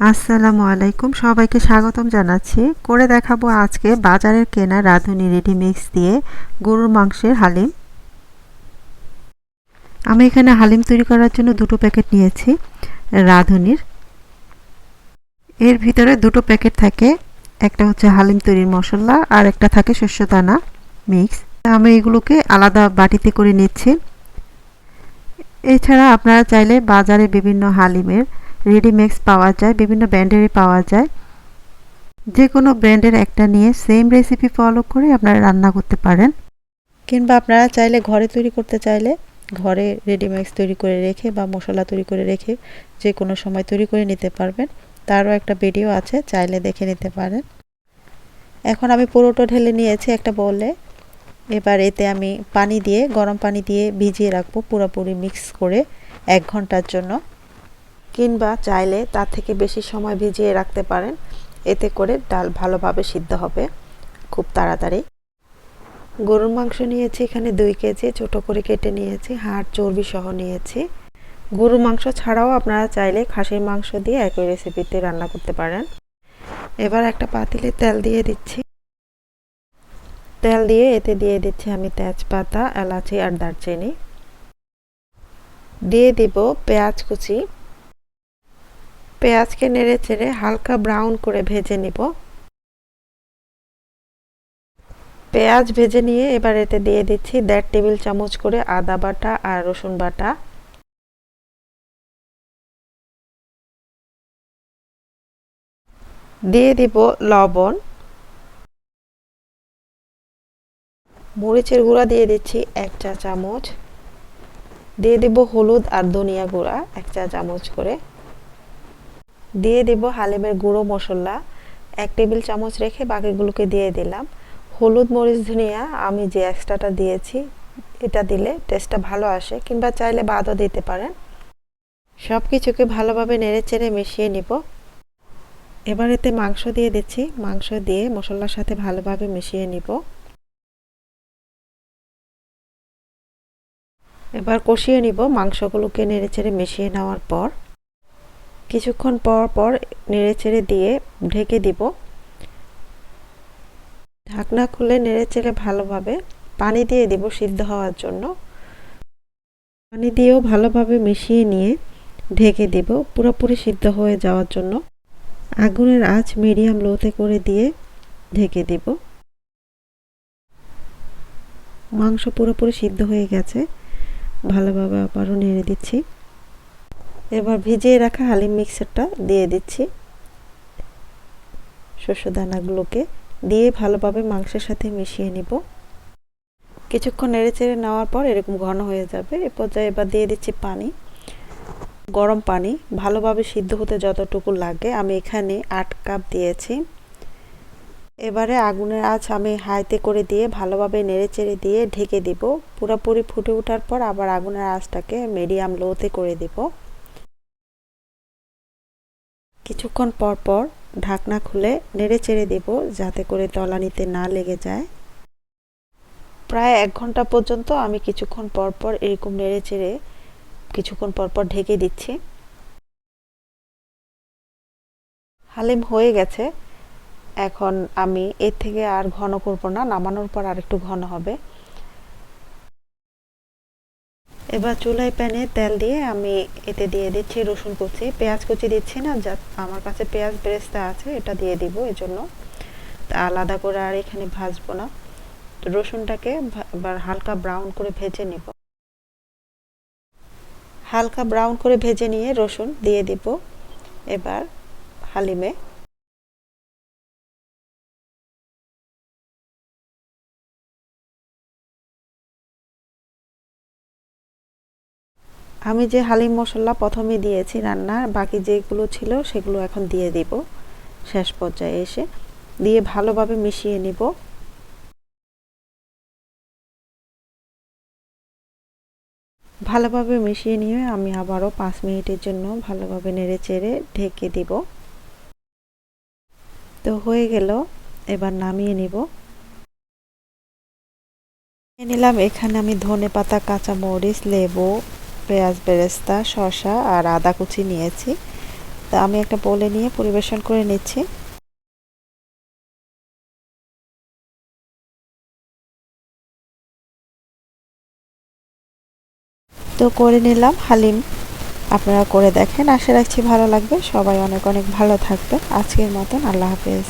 আসসালামু আলাইকুম। সবাইকে স্বাগতম জানাচ্ছি। করে দেখাবো আজকে বাজারের কেনা রাঁধুনি রেডি মিক্স দিয়ে গরুর মাংসের হালিম। আমি এখানে হালিম তৈরি করার জন্য দুটো প্যাকেট নিয়েছি রাঁধুনির। এর ভিতরে দুটো প্যাকেট থাকে। একটা হচ্ছে হালিম তৈরির মশলা আর একটা থাকে শস্য দানা মিক্স আমি এগুলোকে আলাদা বাটিতে করে নিচ্ছি। এছাড়া আপনারা চাইলে বাজারে বিভিন্ন হালিমের রেডিমেক্স পাওয়া যায়, বিভিন্ন ব্র্যান্ডেরই পাওয়া যায়। যে কোনো ব্র্যান্ডের একটা নিয়ে সেম রেসিপি ফলো করে আপনারা রান্না করতে পারেন। কিংবা আপনারা চাইলে ঘরে তৈরি করতে চাইলে ঘরে রেডিমেক্স তৈরি করে রেখে বা মশলা তৈরি করে রেখে যে কোনো সময় তৈরি করে নিতে পারবেন। তারও একটা ভিডিও আছে, চাইলে দেখে নিতে পারেন। এখন আমি পুরোটা ঢেলে নিয়েছি একটা বলে এবার এতে আমি পানি দিয়ে, গরম পানি দিয়ে ভিজিয়ে রাখব পুরোপুরি মিক্স করে এক ঘণ্টার জন্য। কিংবা চাইলে তার থেকে বেশি সময় ভিজিয়ে রাখতে পারেন। এতে করে ডাল ভালোভাবে সিদ্ধ হবে। খুব তাড়াতাড়ি। গরুর মাংস নিয়েছি এখানে দুই কেজি, ছোটো করে কেটে নিয়েছি, হাড় চর্বি সহ নিয়েছি। গরুর মাংস ছাড়াও আপনারা চাইলে খাসির মাংস দিয়ে একই রেসিপিতে রান্না করতে পারেন। এবার একটা পাতিলে তেল দিয়ে দিচ্ছি। তেল দিয়ে এতে দিয়ে দিচ্ছি আমি তেজপাতা, এলাচি আর দারচিনি। দিয়ে দিব পেঁয়াজ কুচি। পেঁয়াজকে নেড়ে চেড়ে হালকা ব্রাউন করে ভেজে নিব। পেঁয়াজ ভেজে নিয়ে এবার এতে দিয়ে দিচ্ছি দেড় টেবিল চামচ করে আদা বাটা আর রসুন বাটা। দিয়ে দিব লবণ। মরিচের গুঁড়া দিয়ে দিচ্ছি এক চা চামচ। দিয়ে দেব হলুদ আর ধনিয়া গুঁড়া এক চা চামচ করে। দিয়ে দেব হালিমের গুঁড়ো মশলা। এক টেবিল চামচ রেখে বাকিগুলোকে দিয়ে দিলাম। হলুদ, মরিচ, ধনিয়া আমি যে এক্সট্রাটা দিয়েছি, এটা দিলে টেস্টটা ভালো আসে কিংবা চাইলে বাদও দিতে পারেন। সব কিছুকে ভালোভাবে নেড়ে চেড়ে মিশিয়ে নিব। এবার এতে মাংস দিয়ে দিচ্ছি। মাংস দিয়ে মশলার সাথে ভালোভাবে মিশিয়ে নিব। এবার কষিয়ে নিব মাংসগুলোকে নেড়ে চেড়ে মিশিয়ে নেওয়ার পর। কিছুক্ষণ পর পর নেড়ে চেড়ে দিয়ে ঢেকে দিব। ঢাকনা খুলে নেড়ে চেড়ে ভালোভাবে পানি দিয়ে দিব সিদ্ধ হওয়ার জন্য। পানি দিয়েও ভালোভাবে মিশিয়ে নিয়ে ঢেকে দিব পুরোপুরি সিদ্ধ হয়ে যাওয়ার জন্য। আগুনের আঁচ মিডিয়াম লোতে করে দিয়ে ঢেকে দিব। মাংস পুরোপুরি সিদ্ধ হয়ে গেছে। ভালোভাবে আবারও নেড়ে দিচ্ছি। এবার ভিজিয়ে রাখা হালিম মিক্সারটা দিয়ে দিচ্ছি। শস্য দানাগুলোকে দিয়ে ভালোভাবে মাংসের সাথে মিশিয়ে নিব। কিছুক্ষণ নেড়ে চেড়ে নেওয়ার পর এরকম ঘন হয়ে যাবে। এ পর্যায়ে এবার দিয়ে দিচ্ছি পানি, গরম পানি। ভালোভাবে সিদ্ধ হতে যতটুকু লাগে আমি এখানে আট কাপ দিয়েছি। এবারে আগুনের আঁচ আমি হাইতে করে দিয়ে ভালোভাবে নেড়ে চেড়ে দিয়ে ঢেকে দিব। পুরোপুরি ফুটে ওঠার পর আবার আগুনের আঁচটাকে মিডিয়াম লোতে করে দিব। কিছুক্ষণ পর পর ঢাকনা খুলে নেড়ে চেড়ে দেব যাতে করে তলানিতে না লেগে যায়। প্রায় এক ঘণ্টা পর্যন্ত আমি কিছুক্ষণ পর পর এরকম নেড়ে চেড়ে কিছুক্ষণ পর পর ঢেকে দিচ্ছি। হালিম হয়ে গেছে। এখন আমি এর থেকে আর ঘন করব না, নামানোর পর আর একটু ঘন হবে। এবার চুলায় প্যানে তেল দিয়ে আমি এতে দিয়ে দিচ্ছি রসুন কুচি। পেঁয়াজ কুচি দিচ্ছি না, যা আমার কাছে পেঁয়াজ বেরেস্তা আছে, এটা দিয়ে দিব তা আলাদা করে আর এখানে ভাজবো না। রসুনটাকে এবার হালকা ব্রাউন করে ভেজে নিব। হালকা ব্রাউন করে ভেজে নিয়ে রসুন দিয়ে দিব। এবার হালিমে আমি যে হালিম মশলা প্রথমে দিয়েছি রান্নার বাকি যেগুলো ছিল সেগুলো এখন দিয়ে দিব শেষ পর্যায়ে এসে। দিয়ে ভালোভাবে মিশিয়ে নিব। ভালোভাবে মিশিয়ে নিয়ে আমি আবারও পাঁচ মিনিটের জন্য ভালোভাবে নেড়ে চেড়ে ঢেকে দিব। তো হয়ে গেল, এবার নামিয়ে নিব। নিলাম, এখানে আমি ধনে পাতা কাঁচা মরিচ লেবু পেঁয়াজ, বেরেস্তা, শসা আর আদা কুচি নিয়েছি। তা আমি একটা বলে নিয়ে পরিবেশন করে নিচ্ছি। তো করে নিলাম হালিম। আপনারা করে দেখেন। আশা রাখছি ভালো লাগবে। সবাই অনেক অনেক ভালো থাকবে আজকের মতন আল্লাহ হাফেজ।